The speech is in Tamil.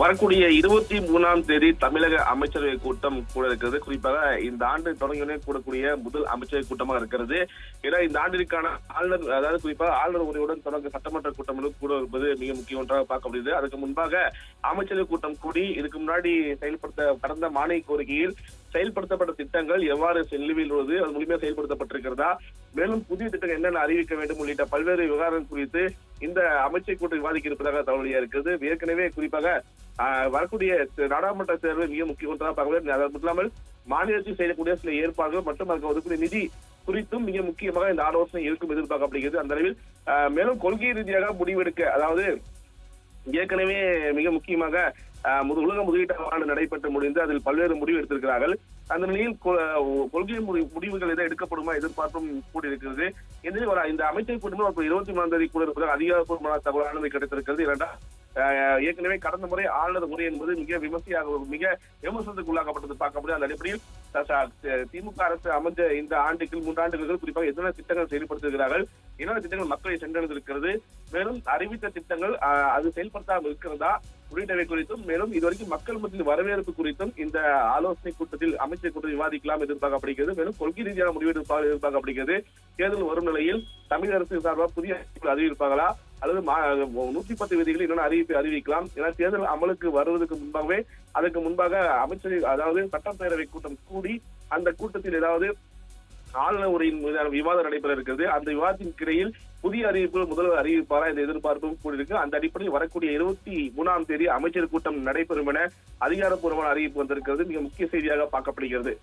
வரக்கூடிய இருபத்தி மூணாம் தேதி தமிழக அமைச்சரவை கூட்டம் கூட இருக்கிறது. குறிப்பாக இந்த ஆண்டு தொடங்கியுடனே கூடக்கூடிய முதல் அமைச்சரவை கூட்டமாக இருக்கிறது. ஏன்னா இந்த ஆண்டிற்கான ஆளுநர் அதாவது குறிப்பாக ஆளுநர் உரையுடன் தொடங்க சட்டமன்ற கூட்டம் கூட இருப்பது மிக முக்கிய ஒன்றாக பார்க்க முடியுது. அதுக்கு முன்பாக அமைச்சரவை கூட்டம் கூடி இதுக்கு முன்னாடி செயல்படுத்த கடந்த மானிய கோரிக்கையில் செயல்படுத்தப்பட்ட திட்டங்கள் எவ்வாறு செல்லுவில் உள்ளது அது முழுமையாக செயல்படுத்தப்பட்டிருக்கிறதா மேலும் புதிய திட்டங்கள் என்னென்ன அறிவிக்க வேண்டும் உள்ளிட்ட பல்வேறு விவகாரங்கள் குறித்து இந்த அமைச்சர் கூட்டம் விவாதிக்க இருப்பதாக தகவலியா இருக்கிறது. ஏற்கனவே குறிப்பாக ஆஹ், வரக்கூடிய நாடாளுமன்ற தேர்வு மிக முக்கிய ஒன்றாக அது மட்டும் இல்லாமல் மாநிலத்தில் செய்யக்கூடிய சில ஏற்பாடுகள் மற்றும் அதுக்கு ஒதுக்கூடிய நிதி குறித்தும் மிக முக்கியமாக இந்த ஆலோசனை இருக்கும் எதிர்பார்க்கப்படுகிறது. அந்த அளவில் மேலும் கொள்கை ரீதியாக முடிவெடுக்க அதாவது ஏற்கனவே மிக முக்கியமாக முது- உலக முதலீட்டு மாநாடு நடைபெற்று முடிந்து அதில் பல்வேறு முடிவு எடுத்திருக்கிறார்கள். அந்த நிலையில் கொள்கை முடிவுகள் எதை எடுக்கப்படுமா எதிர்பார்ப்பும் கூடியிருக்கிறது. எனவே ஒரு இந்த அமைச்சர் கூட்டமும் ஒரு இருபத்தி மூணாம் தேதி கூட இருப்பதாக அதிகாரப்பூர்வமான தகவலானது கிடைத்திருக்கிறது. இரண்டாம் ஏற்கனவே கடந்த முறை ஆளுநர் முறை என்பது மிக விமர்சையாக மிக விமர்சனத்துக்குள்ளாக்கப்பட்டது பார்க்க முடியும் அந்த அடிப்படையில் திமுக அரசு அமைஞ்ச இந்த ஆண்டுகள் மூன்றாண்டுகள் குறிப்பாக என்னென்ன திட்டங்கள் செயல்படுத்துகிறார்கள் என்னென்ன திட்டங்கள் மக்களை சென்றடைந்திருக்கிறது மேலும் அறிவித்த திட்டங்கள் அது செயல்படுத்தாமல் இருக்கிறதா உள்ளிட்டவை குறித்தும் மேலும் இதுவரைக்கும் மக்கள் மத்தியில் வரவேற்பு குறித்தும் இந்த ஆலோசனை கூட்டத்தில் அமைச்சர் கூட்டத்தில் விவாதிக்கலாம் எதிர்பார்க்கப்படுகிறது. மேலும் கொள்கை ரீதியான முடிவு எதிர்பார்க்கப்படுகிறது. தேர்தல் வரும் நிலையில் தமிழக அரசு சார்பாக புதிய அறிவிப்பார்களா? அல்லது நூத்தி பத்து விதிகளை இன்னொன்று அறிவிப்பு அறிவிக்கலாம். ஏன்னா தேர்தல் அமலுக்கு வருவதற்கு முன்பாகவே அதற்கு முன்பாக அமைச்சர் அதாவது சட்டப்பேரவை கூட்டம் கூடி அந்த கூட்டத்தில் ஏதாவது ஆளுநர் உரையின் மீதான விவாதம் நடைபெற இருக்கிறது. அந்த விவாதத்தின் கிடையில் புதிய அறிவிப்பு முதல்வர் அறிவிப்பாரா இந்த எதிர்பார்ப்பும் கூடியிருக்கு. அந்த அடிப்படையில் வரக்கூடிய இருபத்தி மூணாம் தேதி அமைச்சர் கூட்டம் நடைபெறும் என அதிகாரப்பூர்வமான அறிவிப்பு வந்திருக்கிறது. மிக முக்கிய செய்தியாக பார்க்கப்படுகிறது.